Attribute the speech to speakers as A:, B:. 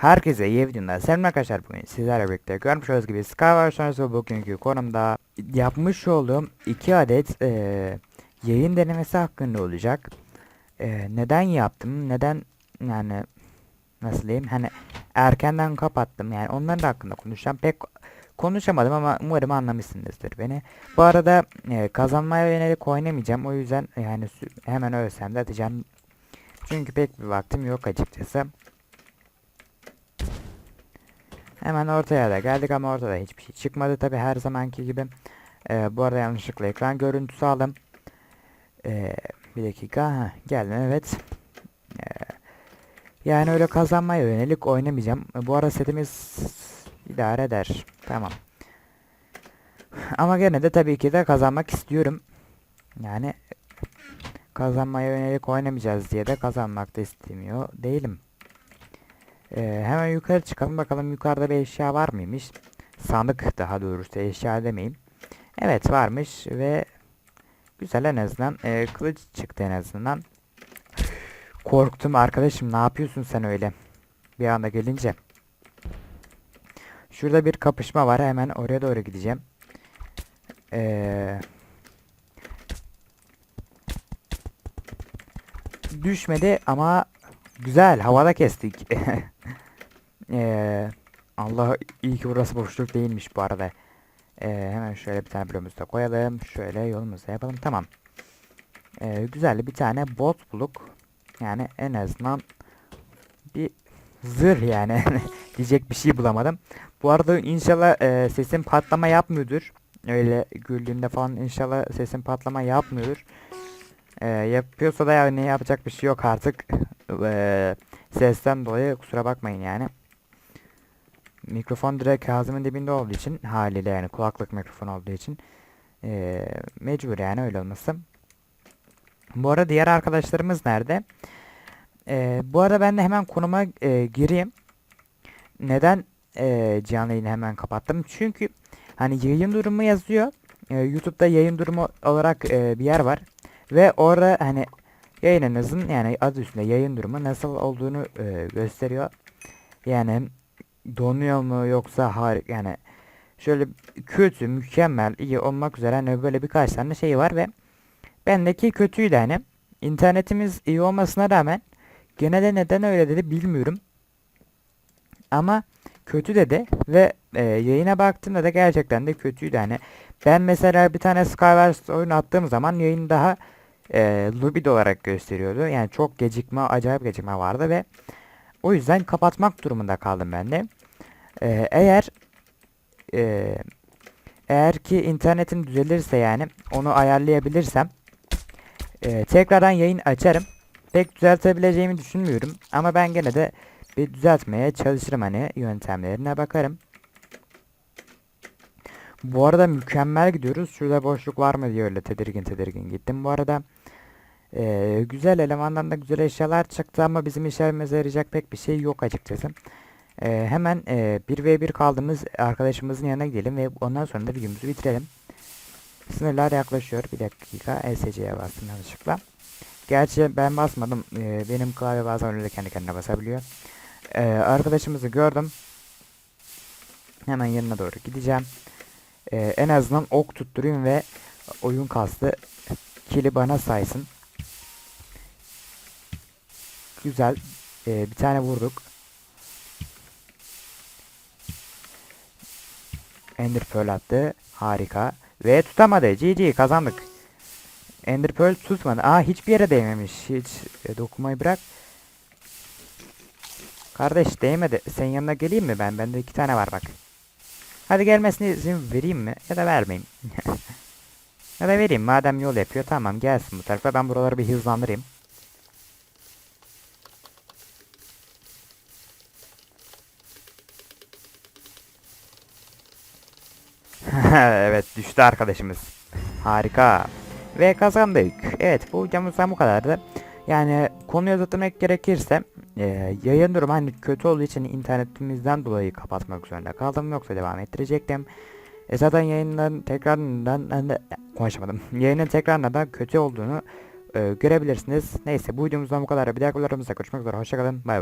A: Herkese iyi videolar. Selam arkadaşlar bugün sizlerle birlikte görmüş olduğunuz gibi Skyward sonrası bugünkü konumda yapmış olduğum iki adet eee, yayın denemesi hakkında olacak. Eee, neden yaptım? Neden yani nasıl diyeyim? Hani erkenden kapattım. Yani onların da hakkında konuşacağım. Pek konuşamadım ama umarım anlamışsınızdır beni. Bu arada eee, kazanmaya yönelik oynamayacağım. O yüzden yani hemen ölsem de atacağım. Çünkü pek bir vaktim yok açıkçası. Hemen ortaya da geldik ama ortada hiçbir şey çıkmadı tabi her zamanki gibi. Ee, bu arada yanlışlıkla ekran görüntüsü aldım. Ee, bir dakika ha, geldim evet. Ee, yani öyle kazanmaya yönelik oynamayacağım. Ee, Bu arada setimiz idare eder. Tamam. Ama gene de tabii ki de kazanmak istiyorum. Yani kazanmaya yönelik oynamayacağız diye de kazanmak da istemiyor değilim. Ee, hemen yukarı çıkalım bakalım yukarıda bir eşya var mıymış? Sandık daha doğrusu eşya demeyeyim. Evet varmış ve güzel en azından ee, kılıç çıktı en azından. Korktum arkadaşım ne yapıyorsun sen öyle? Bir anda gelince. Şurada bir kapışma var hemen oraya doğru gideceğim. Ee, düşmedi ama güzel havada kestik. Ee, Allah iyi ki burası boşluk değilmiş bu arada. Ee, hemen şöyle bir tane bloğumuzu da koyalım. Şöyle yolumuzu yapalım. Tamam. Ee, güzel bir tane bot buluk. Yani en azından bir zırh yani. Diyecek bir şey bulamadım. Bu arada inşallah e, sesim patlama yapmıyordur. Öyle güldüğünde falan inşallah sesim patlama yapmıyordur. Ee, yapıyorsa da yani yapacak bir şey yok artık. Ee, sesten dolayı kusura bakmayın yani. Mikrofon direkt ağzımın dibinde olduğu için haliyle yani kulaklık mikrofon olduğu için ee, mecbur yani öyle olması. Bu arada diğer arkadaşlarımız nerede? Ee, bu arada ben de hemen konuma ee, gireyim. Neden ee, canlı yayını hemen kapattım? Çünkü hani yayın durumu yazıyor. Ee, YouTube'da yayın durumu olarak ee, bir yer var. Ve orada hani yayınınızın yani adı üstünde yayın durumu nasıl olduğunu ee, gösteriyor. Yani donuyor mu yoksa harika yani şöyle kötü, mükemmel, iyi olmak üzere hani böyle birkaç tane şey var ve bendeki kötüydü hani. İnternetimiz iyi olmasına rağmen gene de neden öyle dedi bilmiyorum. Ama kötü dedi ve e, yayına baktığımda da gerçekten de kötüydü hani. Ben mesela bir tane Skywars oyunu attığım zaman yayın daha e, lobid olarak gösteriyordu. Yani çok gecikme, acayip gecikme vardı ve o yüzden kapatmak durumunda kaldım ben de. Ee, eğer e, eğer ki internetim düzelirse yani onu ayarlayabilirsem e, tekrardan yayın açarım. Pek düzeltebileceğimi düşünmüyorum ama ben gene de bir düzeltmeye çalışırım hani yöntemlerine bakarım. Bu arada mükemmel gidiyoruz. Şurada boşluk var mı diye öyle tedirgin tedirgin gittim bu arada. Ee, güzel elemandan da güzel eşyalar çıktı ama bizim işlerimize yarayacak pek bir şey yok açıkçası. Ee, hemen e, 1v1 kaldığımız arkadaşımızın yanına gidelim ve ondan sonra da videomuzu bitirelim. Sınırlar yaklaşıyor. Bir dakika ESC'ye bastım yanlışlıkla. Gerçi ben basmadım. Ee, benim klavye bazen öyle kendi kendine basabiliyor. Ee, arkadaşımızı gördüm. Hemen yanına doğru gideceğim. Ee, en azından ok tutturayım ve oyun kastı kili bana saysın. Güzel. Ee, bir tane vurduk. Ender Pearl attı. Harika. Ve tutamadı. GG kazandık. Ender Pearl tutmadı. Aa hiçbir yere değmemiş. Hiç e, dokunmayı bırak. Kardeş değmedi. Senin yanına geleyim mi ben? Bende iki tane var bak. Hadi gelmesine izin vereyim mi? Ya da vermeyeyim. ya da vereyim. Madem yol yapıyor. Tamam gelsin bu tarafa. Ben buraları bir hızlandırayım. evet düştü arkadaşımız. Harika. Ve kazandık. Evet bu videomuzdan bu kadardı. Yani konuyu uzatmak gerekirse e, yayın durumu hani kötü olduğu için internetimizden dolayı kapatmak zorunda kaldım. Yoksa devam ettirecektim. E zaten yayından tekrardan ben de konuşamadım. Yayının tekrardan kötü olduğunu e, görebilirsiniz. Neyse bu videomuzdan bu kadar. Bir dahaki videolarımızda görüşmek üzere. Hoşçakalın. Bay bay.